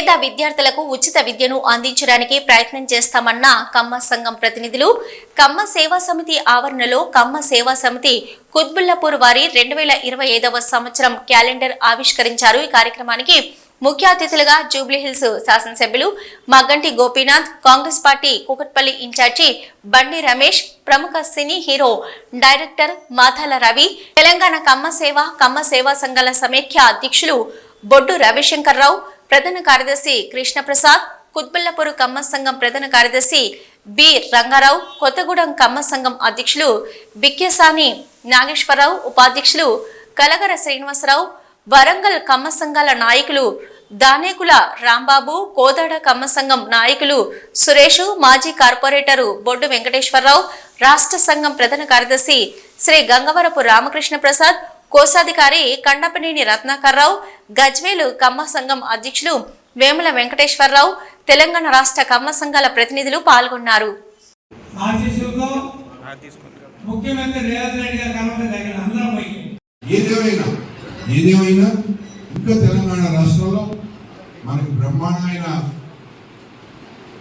పేద విద్యార్థులకు ఉచిత విద్యను అందించడానికి ప్రయత్నం చేస్తామన్న కమ్మ సంఘం ప్రతినిధులు. కమ్మ సేవా సమితి ఆవరణలో కమ్మ సేవా సమితి కుత్బుల్లాపూర్ వారి రెండు వేల ఇరవై ఐదవ సంవత్సరం క్యాలెండర్ ఆవిష్కరించారు. ఈ కార్యక్రమానికి ముఖ్య అతిథులుగా జూబ్లీహిల్స్ శాసనసభ్యులు మగ్గంటి గోపీనాథ్ కాంగ్రెస్ పార్టీ కుకట్పల్లి ఇన్ఛార్జి బండి రమేష్ ప్రముఖ cine hero director Mathala Ravi Telangana Kamma సేవ కమ్మ సేవా సంఘాల సమైక్య అధ్యక్షులు బొడ్డు రవిశంకర్రావు ప్రధాన కార్యదర్శి కృష్ణప్రసాద్ కుత్బుల్లపూర్ కమ్మ సంఘం ప్రధాన కార్యదర్శి బి. రంగారావు కొత్తగూడెం కమ్మ సంఘం అధ్యక్షులు బిక్యసాని నాగేశ్వరరావు ఉపాధ్యక్షులు కలగర శ్రీనివాసరావు వరంగల్ కమ్మ సంఘాల నాయకులు దానేకుల రాంబాబు కోదాడ కమ్మ సంఘం నాయకులు సురేషు మాజీ కార్పొరేటరు బొడ్డు వెంకటేశ్వరరావు రాష్ట్ర సంఘం ప్రధాన కార్యదర్శి శ్రీ గంగవరపు రామకృష్ణ ప్రసాద్ కోశాధికారి కండపనేని రత్నాకర్రావు గజ్వేలు కమ్మ సంఘం అధ్యక్షులు వేముల వెంకటేశ్వరరావు తెలంగాణ రాష్ట్ర కమ్మ సంఘాల ప్రతినిధులు పాల్గొన్నారు. ఏదేమైనా ఇంకా తెలంగాణ రాష్ట్రంలో మనకి బ్రహ్మాండమైన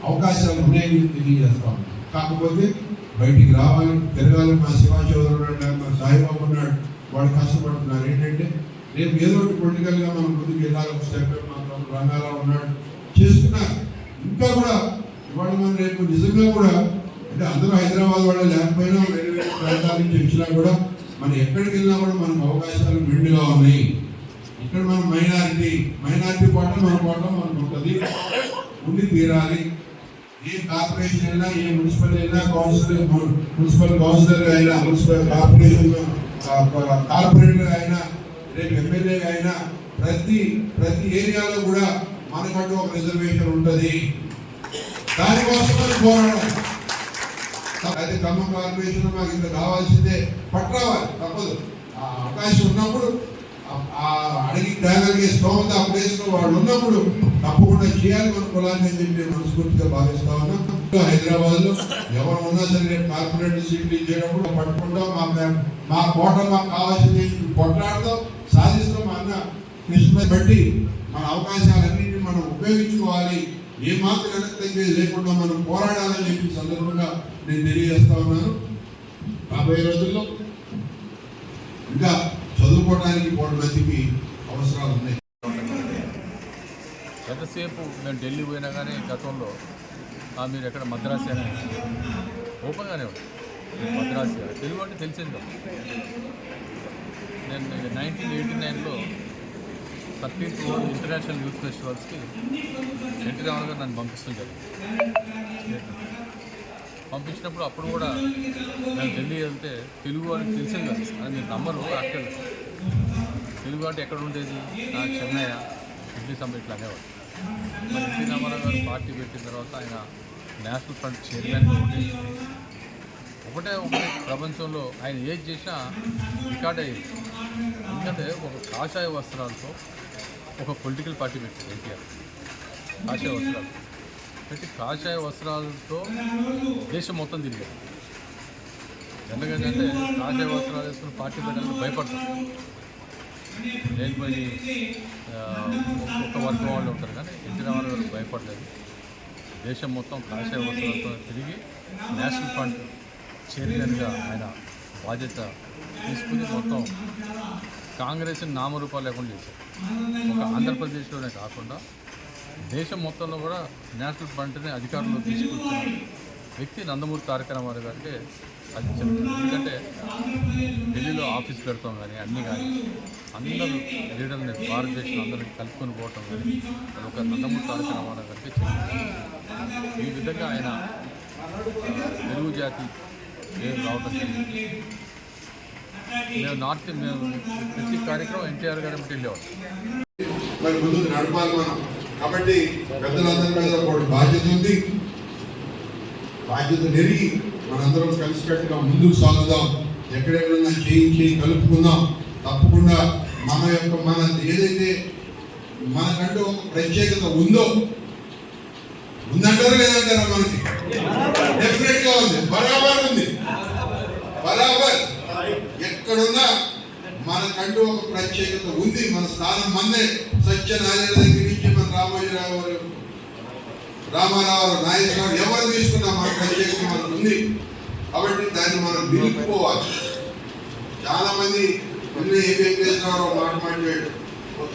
అవకాశాలు ఉన్నాయని తెలియజేస్తాం కాకపోతే బయటికి రావాలి తిరగాలి మా శివా చౌదరి ఉన్నాడు మా సాయిబాబు ఉన్నాడు. వాళ్ళు కష్టపడుతున్నారు ఏంటంటే రేపు ఏదో ఒకటి పొలిటికల్గా మనం ముందుకు వెళ్ళాలి. ఒక స్టెప్ మాత్రం రంగారావు ఉన్నాడు. చేస్తున్నారు ఇంకా కూడా ఇవాళ మనం రేపు నిజంగా కూడా అంటే అందరూ హైదరాబాద్ వాళ్ళు లేకపోయినా వేరే వేరే ప్రాంతాల నుంచి వచ్చినా కూడా మనం ఎక్కడికి వెళ్ళినా కూడా మనకు అవకాశాలు మెండుగా ఉన్నాయి. ఇక్కడ మనం మైనారిటీ మైనారిటీ పాట మన పాట మనకు ఉంటుంది. ఉండి తీరాలి. ఏ కార్పొరేషన్ అయినా ఏ మున్సిపల్ అయినా కౌన్సిలర్ మున్సిపల్ కౌన్సిలర్ అయినా మున్సిపల్ కార్పొరేషన్ కార్పొరేటర్ అయినా రేపు ఎమ్మెల్యే అయినా ప్రతి ప్రతి ఏరియాలో కూడా మనకంటూ ఒక రిజర్వేషన్ ఉంటుంది. దానికోసమని అయితే ఖమ్మం కార్పొరేషన్ మాకు ఇంత కావాల్సిందే పట్రావాలి తప్పదు. ఆ అవకాశం ఉన్నప్పుడు అడిగి తేగలిగే స్తోమత ఆ ప్లేస్లో వాళ్ళు ఉన్నప్పుడు తప్పకుండా చేయాలి మన కులాన్ని అని చెప్పి మనస్ఫూర్తిగా భావిస్తా ఉన్నాం హైదరాబాద్లో ఎవరు ఉన్నా సరే కార్పొరేట్ సీట్లు ఇచ్చేటప్పుడు పట్టుకుంటాం మా మా కోట మాకు కావాల్సింది కొట్లాడతాం సాధిస్తాం మా అన్న. కృష్ణ బట్టి మన అవకాశాలన్నింటినీ మనం ఉపయోగించుకోవాలి. ఏ మాత్రం వెనక్కి లేకుండా మనం పోరాడాలని చెప్పి సందర్భంగా నేను తెలియజేస్తా ఉన్నాను. రాబోయే రోజుల్లో ఇంకా చదువుకోవడానికి కోటి మందికి అవసరాలు ఉన్నాయి. ఎంతసేపు మేము ఢిల్లీ పోయినా కానీ గతంలో మీరు ఎక్కడ మద్రాసి అని ఓపెన్గానే ఉంది. మద్రాసు తెలుగు అంటే తెలిసింది నేను నైన్టీన్ ఎయిటీ నైన్లో థర్టీన్త్ వరల్డ్ ఇంటర్నేషనల్ యూత్ ఫెస్టివల్స్కి ఎన్టీ రామారావు గారు నన్ను పంపిస్తుంటారు పంపించినప్పుడు అప్పుడు కూడా నేను ఢిల్లీ వెళ్తే తెలుగు అని తెలిసింది కదా. అది నేను నమ్మరు అక్కడ తెలుగు అంటే ఎక్కడ ఉండేది? ఆ, చెన్నై ఇడ్లీ సమ్మె ఇట్లా అనేవాడు సీతారామరావు గారు పార్టీ పెట్టిన తర్వాత ఆయన నేషనల్ ఫ్రంట్ చైర్మన్ ఒకటే ఒకటే ప్రపంచంలో ఆయన ఏది చేసినా రికార్డ్ అయ్యేది. ఎందుకంటే ఒక కాషాయ వస్త్రాలతో ఒక పొలిటికల్ పార్టీ పెట్టారు ఎన్టీఆర్. కాషాయ వస్త్రాలు. పెట్టి కాషాయ వస్త్రాలతో దేశం మొత్తం తిరిగారు ఎందుకంటే కాషాయ వస్త్రాలు వేసుకుని పార్టీ పెట్టడానికి భయపడతారు. లేకపోయి ఆ, ఒక్కొక్క వర్గం వాళ్ళు ఉంటారు కానీ ఎన్టీ వాళ్ళు భయపడలేదు. దేశం మొత్తం కాషాయ వస్తువులతో తిరిగి నేషనల్ ఫ్రంట్ చైర్మన్గా ఆయన బాధ్యత తీసుకుని మొత్తం కాంగ్రెస్ని నామరూపాలు లేకుండా చేశారు. ఒక ఆంధ్రప్రదేశ్లోనే కాకుండా దేశం మొత్తంలో కూడా నేషనల్ ఫ్రంట్ని అధికారంలో తీసుకొచ్చిన వ్యక్తి నందమూరి తారక రామారావు గారికి అది చెప్తుంది ఎందుకంటే ఢిల్లీలో ఆఫీస్ పెడతాం కానీ అన్నీ కానీ అందరూ లీడర్ని భారతదేశంలో అందరిని కలుపుకొని పోవటం కానీ అది ఒక నందమూరి తారక రామారావు గారికి చెప్తుంది ఈ విధంగా ఆయన తెలుగు జాతి పేరు రావటం జరిగింది. మేము నార్త్ మేము ప్రతి కార్యక్రమం ఎన్టీఆర్ గారి బట్టి మరి ముందుకు నడపాలి మనం కాబట్టి పెద్దలందరి మీద బాధ్యత ఉంది. బాధ్యత నెరిగి మనందరం కలిసికట్టుగా ముందుకు సాగుదాం. ఎక్కడెక్కడన్నా చేయించి కలుపుకుందాం. తప్పకుండా మన యొక్క మన ఏదైతే మనకంటూ ఒక ప్రత్యేకత ఉందో ఉందంటారా లేదంటారా మనకి? డెఫినెట్గా ఉంది. బరాబర్ ఉంది. బరాబర్. ఎక్కడున్నా మనకంటూ ఒక ప్రత్యేకత ఉంది. మన స్థానం మందే. సత్యనారాయణ దగ్గర నుంచి మన రామోజీరావు గారు రామారావు నాయకుడు ఎవరు తీసుకున్నా మన ప్రత్యేకత మనకు ఉంది. కాబట్టి దాన్ని మనం నిలుపుకోవాలి చాలామంది నిన్న ఏ వెంకటేశ్వరరావు మాట మాట్లాడాడు ఒక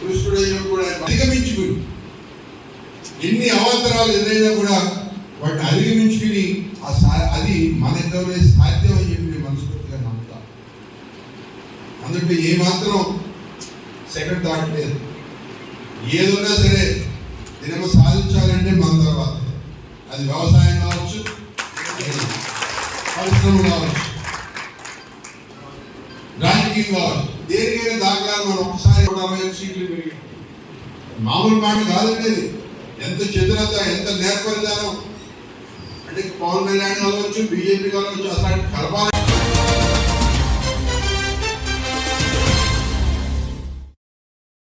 కూడా అధిగమించుకుని ఎన్ని అవాంతరాలు ఎదురైనా కూడా వాటిని అధిగమించుకుని ఆ సా అది మన ఇద్దరే సాధ్యం అని చెప్పి మనస్ఫూర్తిగా నమ్ముతాం. అందుకే ఏమాత్రం సెకండ్ థాట్ లేదు. ఏదున్నా సరే దినము సాధించాలంటే మన తర్వాత. అది వ్యవసాయం కావచ్చు పరిశ్రమ కావచ్చు రాజకీయం కావచ్చు దేనికైనా దాఖలా మనం ఒకసారి అరవై ఐదు సీట్లు పెరిగి మామూలు మాట కాదండి ఇది ఎంత చతురత ఎంత నేర్పరిదానం అంటే పవన్ కళ్యాణ్ కావచ్చు బీజేపీ కావచ్చు అసలు కలపాలి.